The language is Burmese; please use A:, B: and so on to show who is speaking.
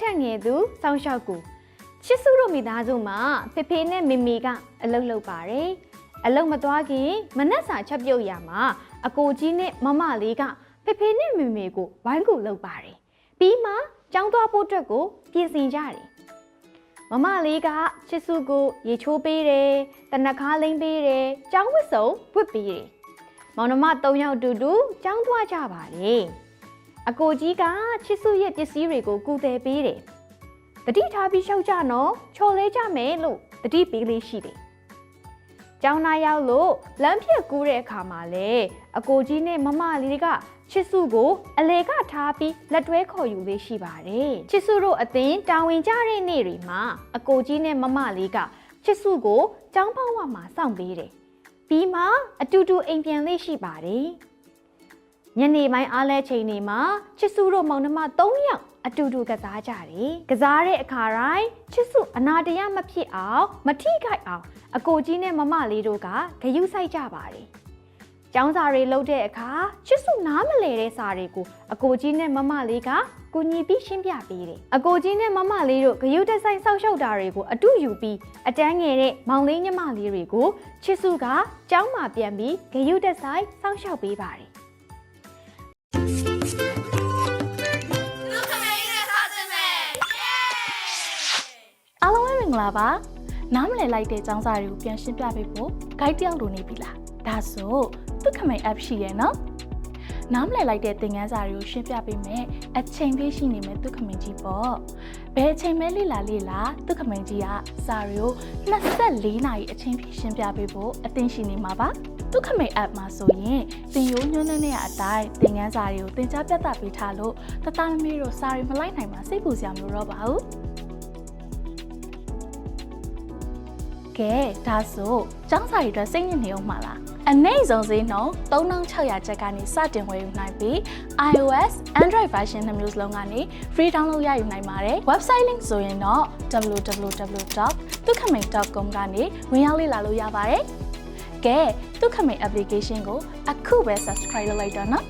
A: ထက်ငယ်သူစောင်းရှောက်ကိုချစ်စုတို့မိသားစုမှာဖေဖေနဲ့မေမေကအလုပ်လုပ်ပါတယ်အလုပ်မသွားခင်မနက်စာချက်ပြုတ်ရမှာအကိုကြီးနဲ့မမလေးကဖေဖေနဲ့မေမေကိုဝိုင်းကူလုပ်ပါတယ်ပြီးမှကျောင်းသွားဖို့အတွက်ကိုပြင်ဆင်ကြတယ်မမလေးကချစ်စုကိုရေချိုးပေးတယ်တနခါလိမ့်ပေးတယ်ကျောင်းဝတ်စုံဝတ်ပေးတယ်မောင်နှမ၃ယောက်တူတူကျောင်းသွားကြပါတယ် အကိုကြီးကချစ်စုရဲ့ပစ္စည်းတွေကိုကူတယ်ပေးတယ်။တတိထားပြီးရှောက်ကြနော်ချော်လဲကြမယ်လို့တတိပေးလေးရှိတယ်။ကျောင်းသားရောက်လို့လမ်းဖြတ်ကူးတဲ့အခါမှာလေအကိုကြီးနဲ့မမလေးကချစ်စုကိုအလေကထားပြီးလက်တွဲခေါ်ယူလေးရှိပါတယ်။ချစ်စုတို့အသင်းတာဝန်ကျတဲ့နေ့တွေမှာအကိုကြီးနဲ့မမလေးကချစ်စုကိုကျောင်းပေါင်းဝမှာစောင့်ပေးတယ်။ပြီးမှအတူတူအိမ်ပြန်လေးရှိပါတယ်။ ညနေပိုင်းအားလဲချိန်နေမှာချစ်စုတို့မောင်နှမ၃ယောက်အတူတူကစားကြတယ်။ကစားတဲ့အခါတိုင်းချစ်စုအနာတရမဖြစ်အောင်မထိခိုက်အောင်အကိုကြီးနဲ့မမလေးတို့ကဂယုစိုက်ကြပါတယ်။ကျောင်းစာတွေလုပ်တဲ့အခါချစ်စုနားမလဲတဲ့စာတွေကိုအကိုကြီးနဲ့မမလေးကကူညီပြီးရှင်းပြပေးတယ်။အကိုကြီးနဲ့မမလေးတို့ဂယုတက်ဆိုင်စောက်ရှောက်တာတွေကိုအတူယူပြီးအတန်းငယ်တဲ့မောင်လေးညမလေးတွေကိုချစ်စုကကျောင်းမှာပြန်ပြီးဂယုတက်ဆိုင်စောက်ရှောက်ပေးပါတယ်
B: င်္ဂလာပါနားမလည်လိုက်တဲ့ចောင်းစာတွေကိုပြန်ရှင်းပြပေးဖို့ guide တယောက်လိုနေပြီလားဒါဆိုသူခမိန် app ရှိရဲ့နော်နားမလည်လိုက်တဲ့သင်ခန်းစာတွေကိုရှင်းပြပေးမယ်အချိန်လေးရှိနေမယ်သူခမိန်ကြီးပေါ့ဘယ်အချိန်မဲလေ့လာလေ့လာသူခမိန်ကြီးကစာတွေကို24နာရီအချိန်ပြည့်ရှင်းပြပေးဖို့အသင်ရှိနေမှာပါသူခမိန် app မှာဆိုရင်သင်ရိုးညွှန်းနေတဲ့အတိုင်းသင်ခန်းစာတွေကိုသင်ကြားပြသပေးထားလို့တသားမမေတို့စာတွေမလိုက်နိုင်မှာစိတ်ပူစရာမလိုတော့ပါဘူး ကဲဒါဆိုចောင်းစာရီအတွက်စိတ်ညစ်နေအောင်မှာလားအနည်းဆုံးဈေးနှုန်း3600ကျပ်ကနေစတင်ဝယ်ယူနိုင်ပြီး iOS Android version နှစ်မျိုးစလုံးကနေ free download ရယူနိုင်ပါတယ် website link ဆိုရင်တော့ www.tukhamin.com ကနေဝင်ရောက်လေ့လာလို့ရပါတယ်ကဲ tukhamin application ကိုအခုပဲ subscribe လုပ်လိုက်တော့နော်